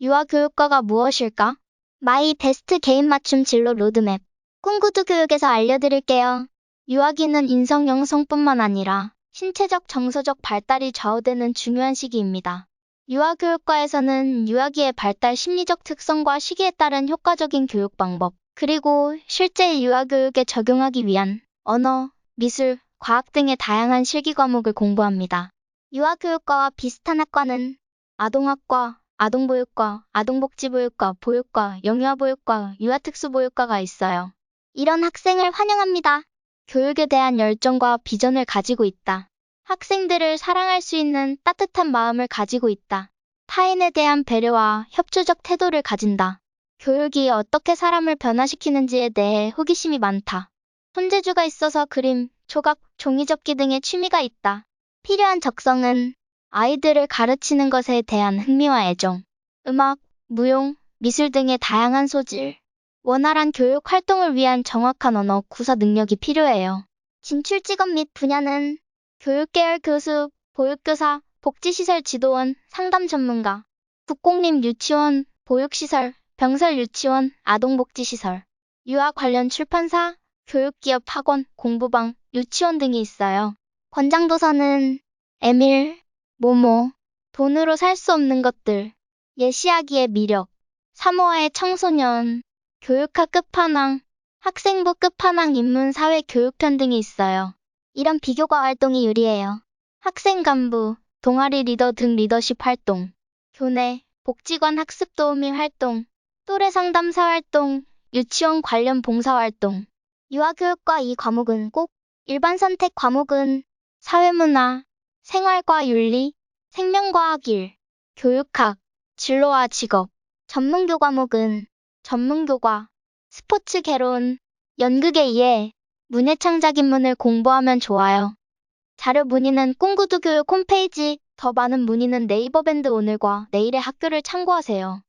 유아 교육과가 무엇일까? 마이 베스트 개인 맞춤 진로 로드맵. 꿈구두 교육에서 알려드릴게요. 유아기는 인성 영성뿐만 아니라 신체적 정서적 발달이 좌우되는 중요한 시기입니다. 유아교육과에서는 유아기의 발달 심리적 특성과 시기에 따른 효과적인 교육 방법, 그리고 실제 유아교육에 적용하기 위한 언어, 미술, 과학 등의 다양한 실기 과목을 공부합니다. 유아교육과와 비슷한 학과는 아동학과, 아동보육과, 아동복지보육과, 보육과, 영유아보육과, 유아특수보육과가 있어요. 이런 학생을 환영합니다. 교육에 대한 열정과 비전을 가지고 있다. 학생들을 사랑할 수 있는 따뜻한 마음을 가지고 있다. 타인에 대한 배려와 협조적 태도를 가진다. 교육이 어떻게 사람을 변화시키는지에 대해 호기심이 많다. 손재주가 있어서 그림, 조각, 종이접기 등의 취미가 있다. 필요한 적성은 아이들을 가르치는 것에 대한 흥미와 애정, 음악, 무용, 미술 등의 다양한 소질, 원활한 교육 활동을 위한 정확한 언어 구사 능력이 필요해요. 진출 직업 및 분야는 교육계열 교수, 보육교사, 복지시설 지도원, 상담 전문가, 국공립 유치원, 보육시설, 병설 유치원, 아동복지시설, 유아 관련 출판사, 교육기업 학원, 공부방, 유치원 등이 있어요. 권장도서는 에밀, 모모, 돈으로 살 수 없는 것들, 예시아기의 미력, 사모아의 청소년, 교육학 끝판왕, 학생부 끝판왕 인문 사회 교육편 등이 있어요. 이런 비교과 활동이 유리해요. 학생 간부, 동아리 리더 등 리더십 활동, 교내, 복지관 학습 도우미 활동, 또래 상담사 활동, 유치원 관련 봉사 활동. 유아교육과 이 과목은 꼭 일반 선택 과목은 사회문화, 생활과 윤리, 생명과학 일, 교육학, 진로와 직업, 전문교 과목은 전문교과, 스포츠 개론, 연극에 이해, 문예창작 인문을 공부하면 좋아요. 자료 문의는 꿈구두 교육 홈페이지, 더 많은 문의는 네이버 밴드 오늘과 내일의 학교를 참고하세요.